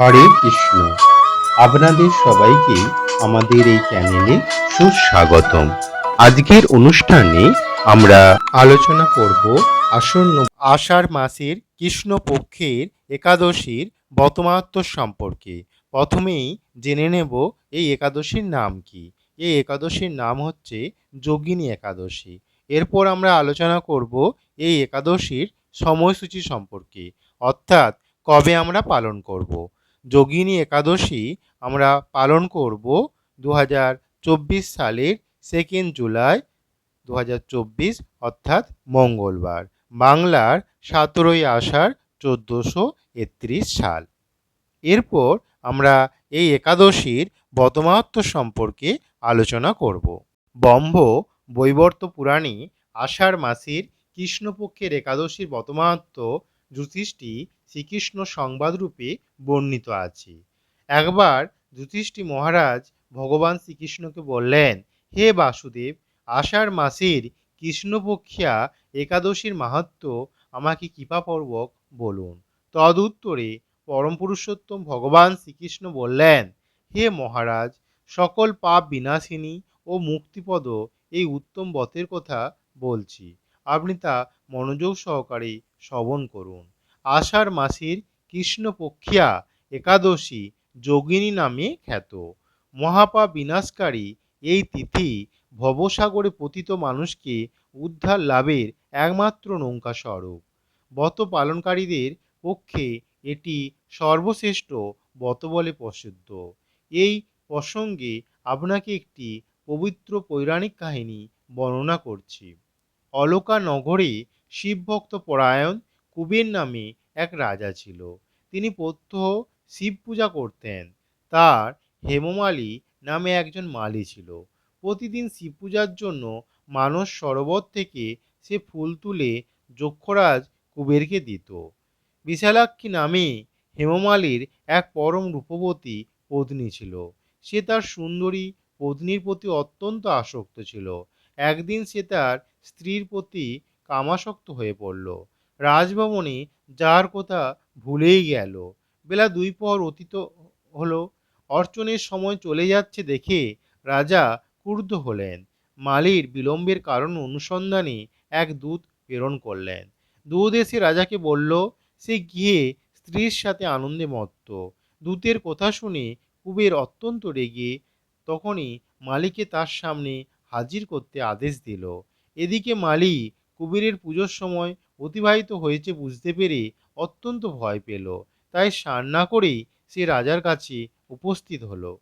হরে কৃষ্ণ। আপনাদের সবাইকে আমাদের এই চ্যানেলে সুস্বাগতম। আজকের অনুষ্ঠানে আমরা আলোচনা করব আসন্ন আষাঢ় মাসের কৃষ্ণপক্ষের একাদশীর বতমাত্ম সম্পর্কে। প্রথমেই জেনে নেব এই একাদশীর নাম কি। এই একাদশীর নাম হচ্ছে যোগিনী একাদশী। এরপর আমরা আলোচনা করব এই একাদশীর সময়সূচি সম্পর্কে। অর্থাৎ কবে আমরা পালন করব। যোগিনী একাদশী আমরা পালন করব দু হাজার চব্বিশ সালের সেকেন্ড জুলাই দু হাজার চব্বিশ, অর্থাৎ মঙ্গলবার। বাংলার সতেরোই আষাঢ়, চোদ্দোশো একত্রিশ সাল। এরপর আমরা এই একাদশীর বতমাত্ম সম্পর্কে আলোচনা করব। বম্ভ বৈবর্ত পুরাণে আষাঢ় মাসের কৃষ্ণপক্ষের একাদশীর বতমাত্ম জ্যোতিষটি শ্রীকৃষ্ণ সংবাদরূপে বর্ণিত আছে। একবার যুধিষ্ঠি মহারাজ ভগবান শ্রীকৃষ্ণকে বললেন, হে বাসুদেব, আষাঢ় মাসের কৃষ্ণপক্ষিয়া একাদশীর মাহাত্ম আমাকে কৃপাপূর্বক বলুন। তদুত্তরে পরম পুরুষোত্তম ভগবান শ্রীকৃষ্ণ বললেন, হে মহারাজ, সকল পাপ বিনাশিনী ও মুক্তিপদ এই উত্তম বতের কথা বলছি। আপনি তা মনোযোগ সহকারে শ্রবণ করুন। আষাঢ় মাসের কৃষ্ণপক্ষিয়া একাদশী যোগিনী নামে খ্যাত। মহাপা বিনাশকারী এই তিথি ভবসাগরে পতিত মানুষকে উদ্ধার লাভের একমাত্র নৌকা স্বরূপ। ব্রত পালনকারীদের পক্ষে এটি সর্বশ্রেষ্ঠ বত বলে প্রসিদ্ধ। এই প্রসঙ্গে আপনাকে একটি পবিত্র পৌরাণিক কাহিনী বর্ণনা করছি। অলকা নগরে শিবভক্ত পরায়ণ কুবের নামে এক রাজা ছিল। তিনি প্রত্যহ শিব পূজা করতেন। তার হেমমালী নামে একজন মালি ছিল। প্রতিদিন শিব পূজার জন্য মানস সরোবর থেকে সে ফুল তুলে যক্ষরাজ কুবেরকে দিত। বিশালাক্ষী নামে হেমমালির এক পরম রূপবতী পত্নী ছিল। সে তার সুন্দরী পত্নীর প্রতি অত্যন্ত আসক্ত ছিল। একদিন সে তার স্ত্রীর প্রতি কামাসক্ত হয়ে পড়ল। রাজভবনে যার কথা ভুলেই গেল। বেলা দুই পর অতীত হলো। অর্চনের সময় চলে যাচ্ছে দেখে রাজা ক্রুদ্ধ হলেন। মালির বিলম্বের কারণ অনুসন্ধানে এক দূত প্রেরণ করলেন। দূত এসে রাজাকে বলল, সে গিয়ে স্ত্রীর সাথে আনন্দে মত্ত। দূতের কথা শুনে কুবের অত্যন্ত রেগে তখনই মালিকে তার সামনে হাজির করতে আদেশ দিল। এদিকে মালি কুবেরের পুজোর সময় অতিবাহিত হয়েছে বুঝতে পেরে অত্যন্ত ভয় পেল। তাই স্নান না করেই সে রাজার কাছে উপস্থিত হলো।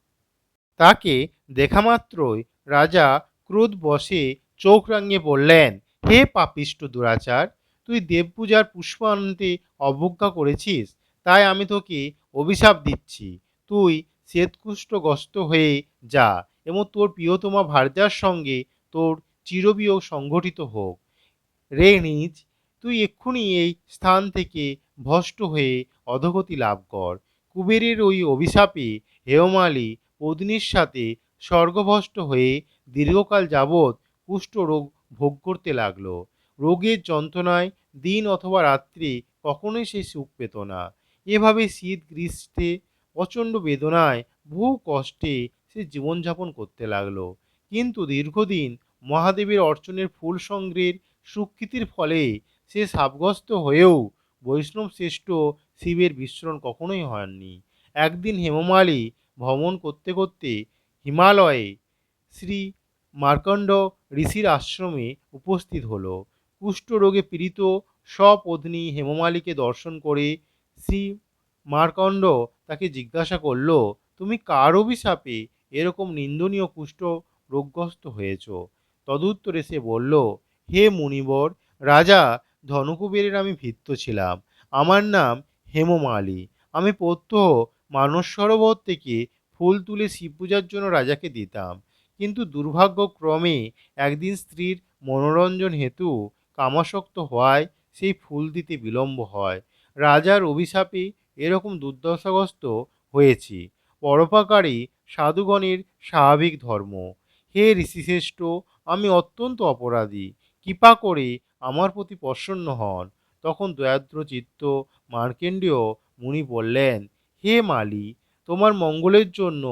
তাকে দেখা মাত্রই রাজা ক্রোধ বসে চোখ রাঙিয়ে বললেন, হে পাপিষ্ট দুরাচার, তুই দেবপূজার পুষ্প আনতে অবজ্ঞা করেছিস, তাই আমি তোকে অভিশাপ দিচ্ছি। তুই শ্বেতকুষ্ঠগ্রস্ত হয়ে যা এবং তোর প্রিয়তমা ভার্যার সঙ্গে তোর চিরবিয়োগ সংঘটিত হোক। রে নিজ তুই এক্ষুনি এই স্থান থেকে ভষ্ট হয়ে অধগতি লাভ কর। কুবেরের ওই অভিশাপে হেয়মালি পত্নীর সাথে স্বর্গভষ্ট হয়ে দীর্ঘকাল যাবৎ কুষ্ঠ রোগ ভোগ করতে লাগল। রোগের যন্ত্রণায় দিন অথবা রাত্রি কখনোই সে সুখ পেত না। এভাবে শীত, গ্রীষ্মে প্রচণ্ড বেদনায় বহু কষ্টে সে জীবনযাপন করতে লাগল। কিন্তু দীর্ঘদিন মহাদেবের অর্চনের ফুল সংগ্রহের সুকৃতির ফলে সে সাবগ্রস্ত হয়েও বৈষ্ণব শ্রেষ্ঠ শিবের বিস্মরণ কখনোই হয়নি। একদিন হেমমালী ভ্রমণ করতে করতে হিমালয়ে শ্রী মার্কণ্ড ঋষির আশ্রমে উপস্থিত হলো। কুষ্ঠরোগে পীড়িত সপত্নী হেমমালীকে দর্শন করে শ্রী মার্কণ্ড তাকে জিজ্ঞাসা করল, তুমি কার অভিশাপে এরকম নিন্দনীয় কুষ্ঠ রোগগ্রস্ত হয়েছ? তদুত্তরে সে বলল, হে মুনিবর, রাজা ধনকুবেরের আমি ভিত্ত ছিলাম। আমার নাম হেমমালী। আমি প্রত্যহ মানস সরোবর থেকে ফুল তুলে শিব পূজার জন্য রাজাকে দিতাম। কিন্তু দুর্ভাগ্যক্রমে একদিন স্ত্রীর মনোরঞ্জন হেতু কামাসক্ত হওয়ায় সেই ফুল দিতে বিলম্ব হয়। রাজার অভিশাপে এরকম দুর্দশাগ্রস্ত হয়েছি। পরোপকারী সাধুগণের স্বাভাবিক ধর্ম। হে ঋষিশ্রেষ্ঠ, আমি অত্যন্ত অপরাধী। কৃপা করে আমার প্রতি প্রসন্ন হন। তখন দয়াদ্র চিত্ত মার্কেন্ডীয় মুনি বললেন, হে মালি, তোমার মঙ্গলের জন্য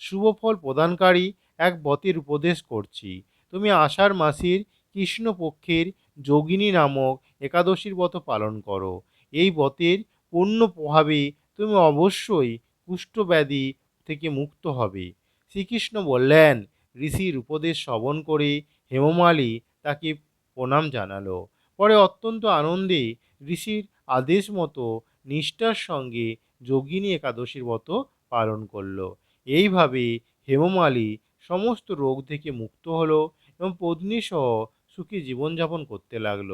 শুভ ফল প্রদানকারী এক বতের উপদেশ করছি। তুমি আষাঢ় মাসের কৃষ্ণপক্ষের যোগিনী নামক একাদশীর ব্রত পালন করো। এই ব্রতের পূর্ণ প্রভাবে তুমি অবশ্যই কুষ্ঠব্যাধি থেকে মুক্ত হবে। শ্রীকৃষ্ণ বললেন, ঋষির উপদেশ শ্রবণ করে হেমমালী তাকে প্রণাম জানালো। পরে অত্যন্ত আনন্দে ঋষির আদেশ মতো নিষ্ঠার সঙ্গে যোগিনী একাদশীর ব্রত পালন করল। এইভাবে হেমমালী সমস্ত রোগ থেকে মুক্ত হলো এবং পত্নী সহ সুখী জীবনযাপন করতে লাগল।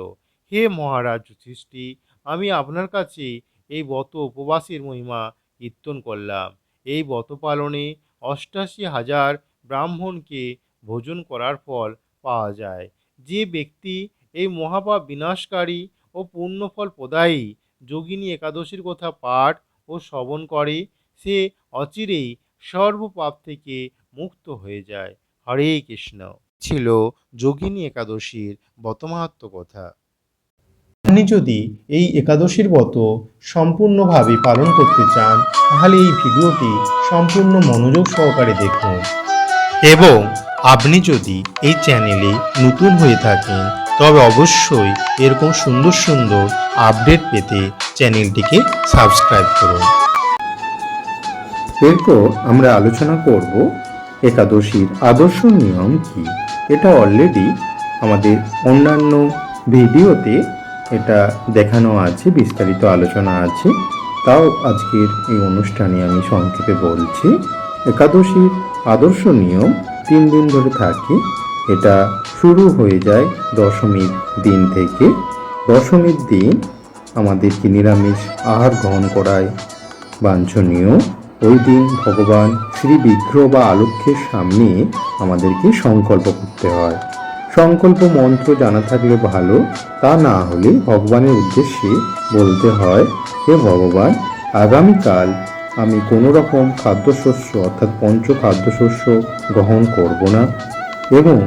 হে মহারাজ যুধিষ্ঠি আমি আপনার কাছে এই ব্রত উপবাসের মহিমা কীর্তন করলাম। এই ব্রত পালনে অষ্টাশি হাজার ব্রাহ্মণকে ভোজন করার ফল পাওয়া যায়। যে ব্যক্তি এই মহাপাপ বিনাশকারী ও পূর্ণফল প্রদায়ী, যোগিনী একাদশীর কথা পাঠ ও শ্রবণ করে, সে অচিরেই সর্বপাপ থেকে মুক্ত হয়ে যায়। হরে কৃষ্ণ। ছিল যোগিনী একাদশীর বতমাহাত্ম কথা। আপনি যদি এই একাদশীর ব্রত সম্পূর্ণভাবে পালন করতে চান, তাহলে এই ভিডিওটি সম্পূর্ণ মনোযোগ সহকারে দেখুন। এবং আপনি যদি এই চ্যানেলে নতুন হয়ে থাকেন, তবে অবশ্যই এরকম সুন্দর সুন্দর আপডেট পেতে চ্যানেলটিকে সাবস্ক্রাইব করুন। এরপর আমরা আলোচনা করব একাদশীর আদর্শ নিয়ম কি? এটা অলরেডি আমাদের অন্যান্য ভিডিওতে এটা দেখানো আছে, বিস্তারিত আলোচনা আছে। তাও আজকের এই অনুষ্ঠানে আমি সংক্ষেপে বলছি, একাদশীর আদর্শ নিয়ম তিন দিন ধরে থাকে। এটা শুরু হয়ে যায় দশমীর দিন থেকে। দশমীর দিন আমাদেরকে নিরামিষ আহার গ্রহণ করায়। বাঞ্ছনীয়। ওই দিন ভগবান শ্রী বিগ্রহ বা আলক্ষ্যের সামনে আমাদেরকে সংকল্প করতে হয়। সংকল্প মন্ত্র জানা থাকলে ভালো, তা না হলে ভগবানের উদ্দেশ্যে বলতে হয়, হে ভগবান, আগামীকাল আমি কোনো রকম খাদ্যশস্য, অর্থাৎ পঞ্চ খাদ্যশস্য গ্রহণ করব না এবং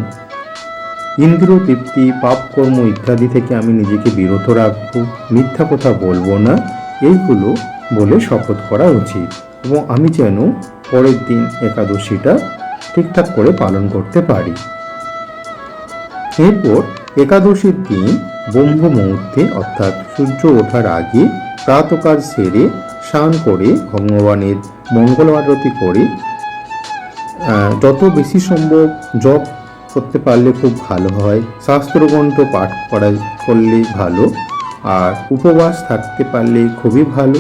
ইন্দ্র তৃপ্তি পাপকর্ম ইত্যাদি থেকে আমি নিজেকে বিরত রাখব। মিথ্যা কথা বলব না। এইগুলো বলে শপথ করা উচিত এবং আমি যেন পরের দিন একাদশীটা ঠিকঠাক করে পালন করতে পারি। এরপর একাদশীর দিন ব্রহ্ম মুহূর্তে অর্থাৎ সূর্য ওঠার আগে, প্রাতকাল সেরে স্নান করে ভগবানের মঙ্গল আরতি করে। যত বেশি সম্ভব জপ করতে পারলে খুব ভালো হয়। শাস্ত্রগ্রন্থ পাঠ করা করলে ভালো আর উপবাস থাকতে পারলে খুবই ভালো।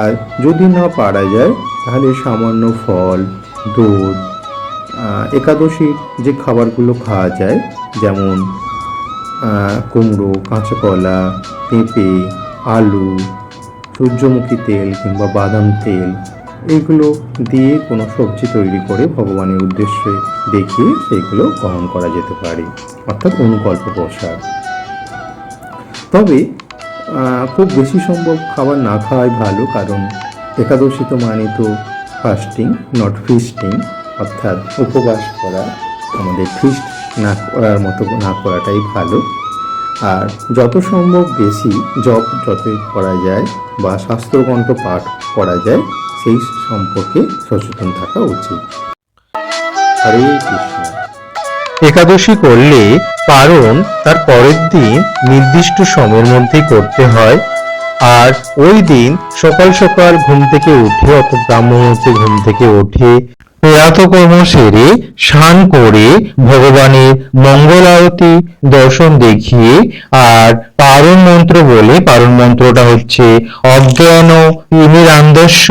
আর যদি না পারা যায় তাহলে সামান্য ফল দুধ আহ, একাদশীর যে খাবারগুলো খাওয়া যায় যেমন কুমড়ো কাঁচা কলা পেঁপে আলু সূর্যমুখী তেল কিংবা বাদাম তেল, এগুলো দিয়ে কোনো সবজি তৈরি করে ভগবানের উদ্দেশ্যে দেখিয়ে সেইগুলো গ্রহণ করা যেতে পারে, অর্থাৎ অনুকল্প প্রসাদ। তবে খুব বেশি সম্ভব খাবার না খাওয়াই ভালো, কারণ একাদশী তো মানে তো ফাস্টিং নট ফিস্টিং অর্থাৎ উপবাস করা, আমাদের ফিস্ট না করার মতো না করাটাই ভালো। আর যত সম্ভব বেশি জপ যতই করা যায় বা শাস্ত্রগ্রন্থ পাঠ করা যায়, সেই সম্পর্কে সচেতন থাকা উচিত। হরে কৃষ্ণ। একাদশী করলে পারণ তার পরের দিন নির্দিষ্ট সময়ের মধ্যেই করতে হয়, আর ওই দিন সকাল সকাল ঘুম থেকে উঠে অর্থাৎ ব্রাহ্ম মুহূর্তে ঘুম থেকে উঠে প্রাতকর্ম সেরে স্নান করে ভগবানের মঙ্গল আরতি দর্শন দেখিয়ে আর পারণ মন্ত্র বলে, পারণ মন্ত্রটা হচ্ছে, অজ্ঞান ইমিরান্দস্য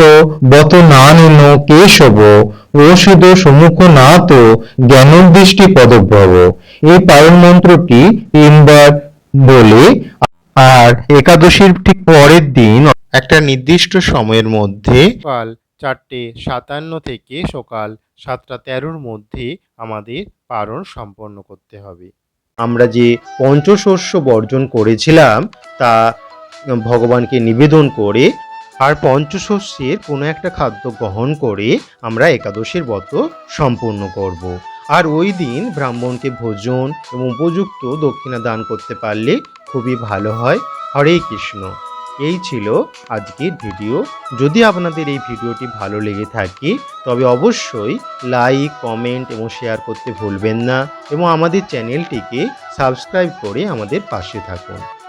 বত না নেন কেশব রসিদ সম্মুখ না তো জ্ঞানোদৃষ্টি পদভ্রব। এই পারণ মন্ত্রটি তিনবার বলে, আর একাদশীর ঠিক পরের দিন, একটা নির্দিষ্ট সময়ের মধ্যে চারটে সাতান্ন থেকে সকাল সাতটা তেরোর মধ্যে আমাদের পারণ সম্পন্ন করতে হবে। আমরা যে পঞ্চশস্য বর্জন করেছিলাম, তা ভগবানকে নিবেদন করে আর পঞ্চশস্যের কোনো একটা খাদ্য গ্রহণ করে আমরা একাদশীর ব্রত সম্পূর্ণ করব। আর ওই দিন ব্রাহ্মণকে ভোজন এবং উপযুক্ত দক্ষিণা দান করতে পারলে খুবই ভালো হয়। হরে কৃষ্ণ। এই ছিল আজকের ভিডিও। যদি আপনাদের এই ভিডিওটি ভালো লেগে থাকে, তবে অবশ্যই লাইক, কমেন্ট এবং শেয়ার করতে ভুলবেন না এবং আমাদের চ্যানেলটিকে সাবস্ক্রাইব করে আমাদের পাশে থাকুন।